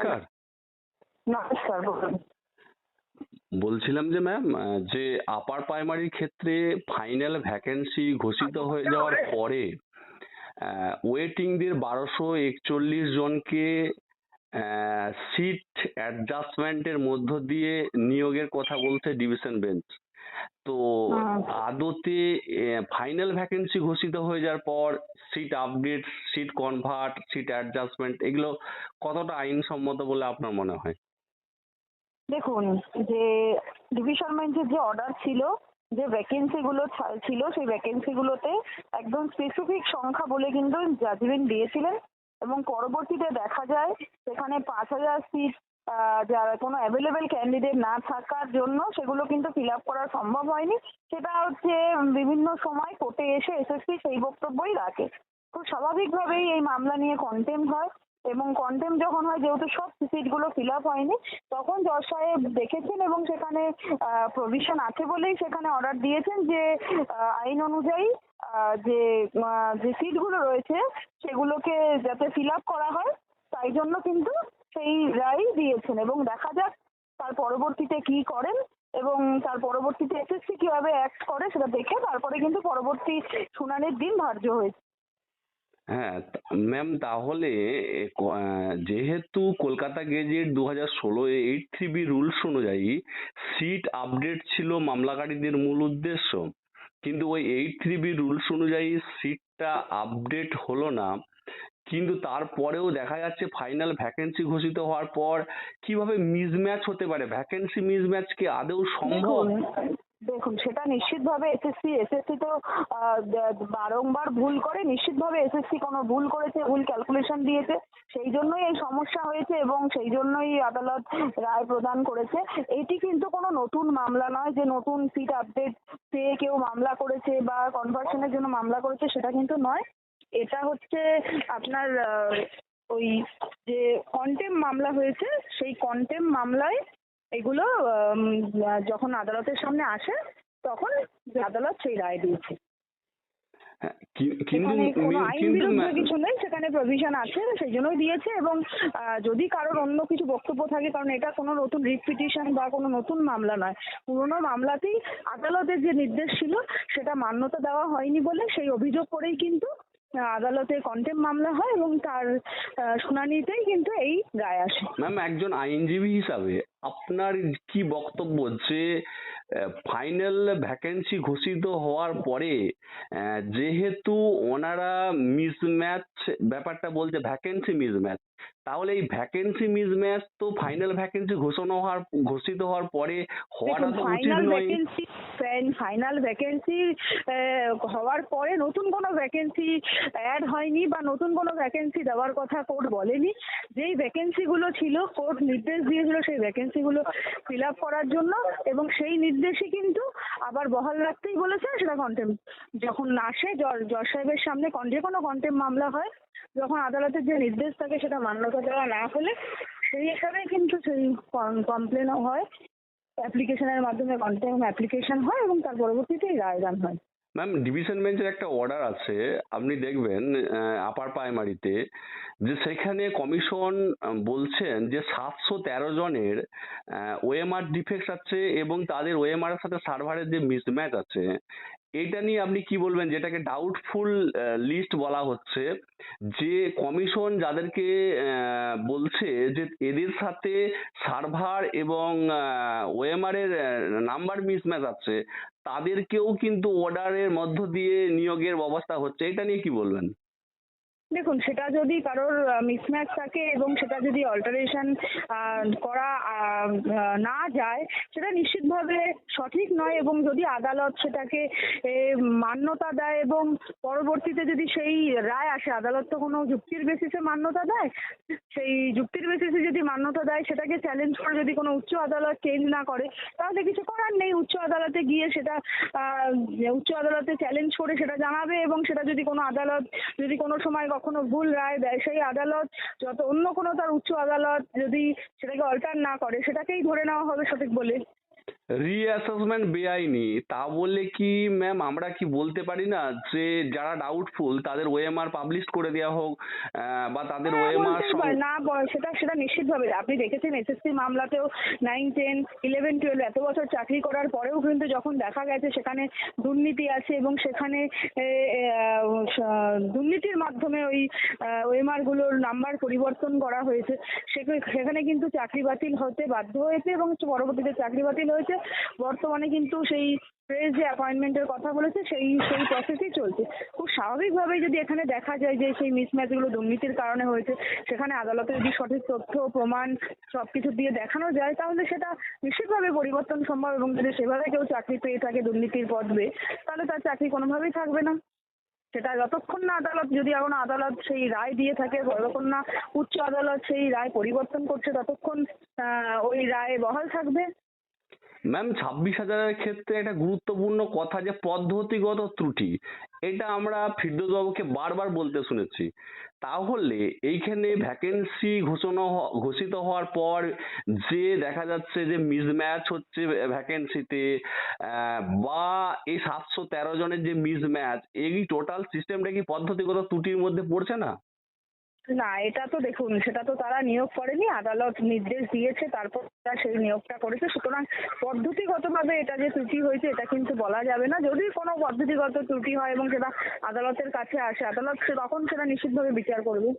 নমস্কার। নমস্কার বলুন। বলছিলাম যে ম্যাম যে আপার প্রাইমারির ক্ষেত্রে ফাইনাল ভ্যাকেন্সি ঘোষিত হয়ে যাওয়ার পরে ওয়েটিংদের বারোশো একচল্লিশ জনকে সিট অ্যাডজাস্টমেন্টের মধ্য দিয়ে নিয়োগের কথা বলছে ডিভিশন বেঞ্চ তো হুম। আদতে ফাইনাল ভ্যাকেন্সি ঘোষিত হয়ে যাওয়ার পর seat update seat convert seat adjustment এগুলো কতটা আইনসম্মত বলে আপনার মনে হয় দেখুন যে ডিভিশন বেঞ্চের যে অর্ডার ছিল যে ভ্যাকেন্সি গুলো ছা- ছিল সেই ভ্যাকেন্সি গুলোতে একদম স্পেসিফিক সংখ্যা বলে কিন্তু জাজমেন্ট দিয়েছিলেন এবং পরবর্তীতে দেখা যায় সেখানে পাঁচ হাজার সিট যারা কোনো অ্যাভেলেবেল ক্যান্ডিডেট না থাকার জন্য সেগুলো কিন্তু ফিল আপ করা সম্ভব হয়নি। সেটা হচ্ছে বিভিন্ন সময় কোর্টে এসে এসএসসি সেই বক্তব্যই রাখে। খুব স্বাভাবিকভাবেই এই মামলা নিয়ে কন্টেম্প হয় এবং কন্টেম্প যখন হয়, যেহেতু সব সিটগুলো ফিল আপ হয়নি, তখন জজ সাহেব দেখেছেন এবং সেখানে প্রভিশন আছে বলেই সেখানে অর্ডার দিয়েছেন যে আইন অনুযায়ী যে যে সিটগুলো রয়েছে সেগুলোকে যাতে ফিল আপ করা হয়, তাই জন্য কিন্তু সেই রায় দিয়েছেন এবং দেখা যাক তার পরবর্তীতে কি করেন এবং তার পরবর্তীতে এসএসসি কীভাবে অ্যাক্ট করে সেটা দেখে তারপরে কিন্তু পরবর্তী শুনানির দিন ধার্য হয়েছে। হ্যাঁ ম্যাম তাহলে যেহেতু কলকাতা গেজেট দু হাজার ষোলো এইট থ্রি বি রুলস অনুযায়ী সিট আপডেট ছিল মামলাকারীদের মূল উদ্দেশ্য কিন্তু ওই এইট থ্রি বি রুলস অনুযায়ী সিটটা আপডেট হলো না। কিন্তু তারপরেও দেখা যাচ্ছে ফাইনাল ভ্যাকেন্সি ঘোষিত হওয়ার পর কীভাবে মিসম্যাচ হতে পারে? ভ্যাকেন্সি মিসম্যাচ কি আদৌ সম্ভব? দেখুন, সেটা নিশ্চিতভাবে এসএসসি এসএসসি তো বারংবার ভুল করে, নিশ্চিতভাবে এসএসসি কোনো ভুল করেছে, ভুল ক্যালকুলেশন দিয়েছে। সেই জন্যই এই সমস্যা হয়েছে এবং সেই জন্যই আদালত রায় প্রদান করেছে। এটি কিন্তু কোনো নতুন মামলা নয় যে নতুন সিট আপডেট পেয়ে কেউ মামলা করেছে বা কনভার্সনের জন্য মামলা করেছে, সেটা কিন্তু নয়। এটা হচ্ছে আপনার ওই যে কন্টেম মামলা হয়েছে, সেই কন্টেম মামলায় এগুলো যখন আদালতের সামনে আসে তখন আদালত সেই রায় দিয়েছে। হ্যাঁ, কিছু নেই সেখানে প্রভিশন আছে সেই জন্যই দিয়েছে এবং যদি কারোর অন্য কিছু বক্তব্য থাকে কারণ এটা কোনো নতুন রিট পিটিশন বা কোনো নতুন মামলা নয়। পুরোনো মামলাতেই আদালতের যে নির্দেশ ছিল সেটা মান্যতা দেওয়া হয়নি বলে সেই অভিযোগ করেই কিন্তু আদালতে কন্টেম মামলা হয় এবং তার শুনানিতেই কিন্তু এই রায় আসে। ম্যাম একজন আইনজীবী হিসাবে আপনার কি বক্তব্য যে ফাইনাল ভ্যাকেন্সি ঘোষিত হওয়ার পরে যেহেতু ওনারা মিসম্যাচ ব্যাপারটা বলছে ভ্যাকেন্সি মিসম্যাচ তাহলে এই ভ্যাকেন্সি মিসম্যাচ তো ফাইনাল ভ্যাকেন্সি ঘোষণা হওয়ার ঘোষিত হওয়ার পরে হওয়াটা তো উচিত ফাইনাল নয়। ভ্যাকেন্সি ফাইনাল ভ্যাকেন্সি হওয়ার পরে নতুন কোনো ভ্যাকেন্সি অ্যাড হয়নি বা নতুন কোনো ভ্যাকেন্সি দেওয়ার কথা কোর্ট বলেনি। যেই ভ্যাকেন্সিগুলো ছিল কোর্ট নির্দেশ দিয়েছিল সেই ভ্যাকেন্সিগুলো ফিল আপ করার জন্য এবং সেই নির্দেশই কিন্তু আবার বহাল রাখতেই বলেছে সেটা কন্টেম যখন আসে জজ জজ সাহেবের সামনে যে কোনো কন্টেম মামলা হয় যখন আদালতের যে নির্দেশ থাকে সেটা মান্যতা দেওয়া না হলে সেই হিসাবে কিন্তু সেই কমপ্লেনও হয় অ্যাপ্লিকেশনের মাধ্যমে কন্টেম অ্যাপ্লিকেশন হয় এবং তার পরবর্তীতেই রায়দান হয়। ম্যাম ডিভিশন বেঞ্চের একটা অর্ডার আছে। আপনি দেখবেন আপার প্রাইমারিতে যে সেখানে কমিশন বলছেন যে সাতশো তেরো জনের ওএমআর ডিফেক্ট আছে এবং তাদের ওএমআর এর সাথে সার্ভারের যে মিসম্যাচ আছে এটা নিয়ে আপনি কি বলবেন? যেটাকে ডাউটফুল লিস্ট বলা হচ্ছে, যে কমিশন যাদেরকে বলছে যে এদের সাথে সার্ভার এবং ওএমআর এর নাম্বার মিসম্যাচ আছে, তাদেরকেও কিন্তু অর্ডারের মধ্য দিয়ে নিয়োগের ব্যবস্থা হচ্ছে। এটা নিয়ে কি বলবেন? দেখুন, সেটা যদি কারোর মিসম্যাচ থাকে এবং সেটা যদি অল্টারেশন করা না যায়, সেটা নিশ্চিতভাবে সঠিক নয় এবং যদি আদালত সেটাকে মান্যতা দেয় এবং পরবর্তীতে যদি সেই রায় আসে, আদালত তো কোনো যুক্তির বেসিসে মান্যতা দেয় সেই যুক্তির বেসিসে যদি মান্যতা দেয়, সেটাকে চ্যালেঞ্জ করে যদি কোনো উচ্চ আদালত চেঞ্জ না করে, তাহলে কিছু করার নেই। উচ্চ আদালতে গিয়ে সেটা উচ্চ আদালতে চ্যালেঞ্জ করে সেটা জানাবে এবং সেটা যদি কোনো আদালত, যদি কোনো সময় কখনো ভুল রায় দেয়, সেই আদালত যত অন্য কোনো তার উচ্চ আদালত যদি সেটাকে অল্টার না করে, সেটাকেই ধরে নেওয়া হবে সঠিক বলে। রিঅ্যাসেসমেন্ট বেআইনি। তা বলে কি ম্যাম আমরা কি বলতে পারি না যে যারা ডাউটফুল তাদের ওএমআর পাবলিশ করে দেওয়া হোক বা তাদের হ্যাঁ, ওএমআর পারে। না সেটা সেটা নিশ্চিতভাবে। আপনি দেখেছেন এসএসসি মামলাতেও নাইন টেন ইলেভেন টুয়েলভ এত বছর চাকরি করার পরেও কিন্তু যখন দেখা গেছে সেখানে দুর্নীতি আছে এবং সেখানে দুর্নীতির মাধ্যমে ওই ওএমআরগুলোর নাম্বার পরিবর্তন করা হয়েছে। সেখানে কিন্তু চাকরি বাতিল হতে বাধ্য হয়েছে এবং পরবর্তীতে চাকরি বাতিল হয়েছে। বর্তমানে কিন্তু সেই প্রেস যে অ্যাপয়েন্টমেন্টের কথা বলেছে, সেই সেই প্রসেসই চলছে। খুব স্বাভাবিকভাবেই যদি এখানে দেখা যায় যে সেই মিসম্যাচগুলো দুর্নীতির কারণে হয়েছে, সেখানে আদালতে যদি সঠিক তথ্য, প্রমাণ সবকিছু দিয়ে দেখানো যায়, তাহলে সেটা নিশ্চিতভাবে পরিবর্তন সম্ভব এবং যদি সেভাবে কেউ চাকরি পেয়ে থাকে দুর্নীতির পদ বেয়ে তাহলে তার চাকরি কোনোভাবেই থাকবে না। সেটা যতক্ষণ না আদালত, যদি এখন আদালত সেই রায় দিয়ে থাকে, যতক্ষণ না উচ্চ আদালত সেই রায় পরিবর্তন করছে, ততক্ষণ ওই রায় বহাল থাকবে। ম্যাম ছাব্বিশ হাজারের ক্ষেত্রে একটা গুরুত্বপূর্ণ কথা যে পদ্ধতিগত ত্রুটি, এটা আমরা ফিরদৌস বাবুকে বারবার বলতে শুনেছি। তাহলে এইখানে ভ্যাকেন্সি ঘোষণা ঘোষিত হওয়ার পর যে দেখা যাচ্ছে যে মিসম্যাচ হচ্ছে ভ্যাকেন্সিতে বা এই সাতশো তেরো জনের যে মিসম্যাচ এই টোটাল সিস্টেমটা কি পদ্ধতিগত ত্রুটির মধ্যে পড়ছে না? না, এটা তো দেখুন, সেটা তো তারা নিয়োগ করেনি, আদালত নির্দেশ দিয়েছে, তারপর তারা সেই নিয়োগটা করেছে। সুতরাং পদ্ধতিগতভাবে এটা যে ত্রুটি হয়েছে, এটা কিন্তু বলা যাবে না। যদি কোনো পদ্ধতিগত ত্রুটি হয় এবং সেটা আদালতের কাছে আসে, আদালত তখন সেটা নিশ্চিতভাবে বিচার করবে।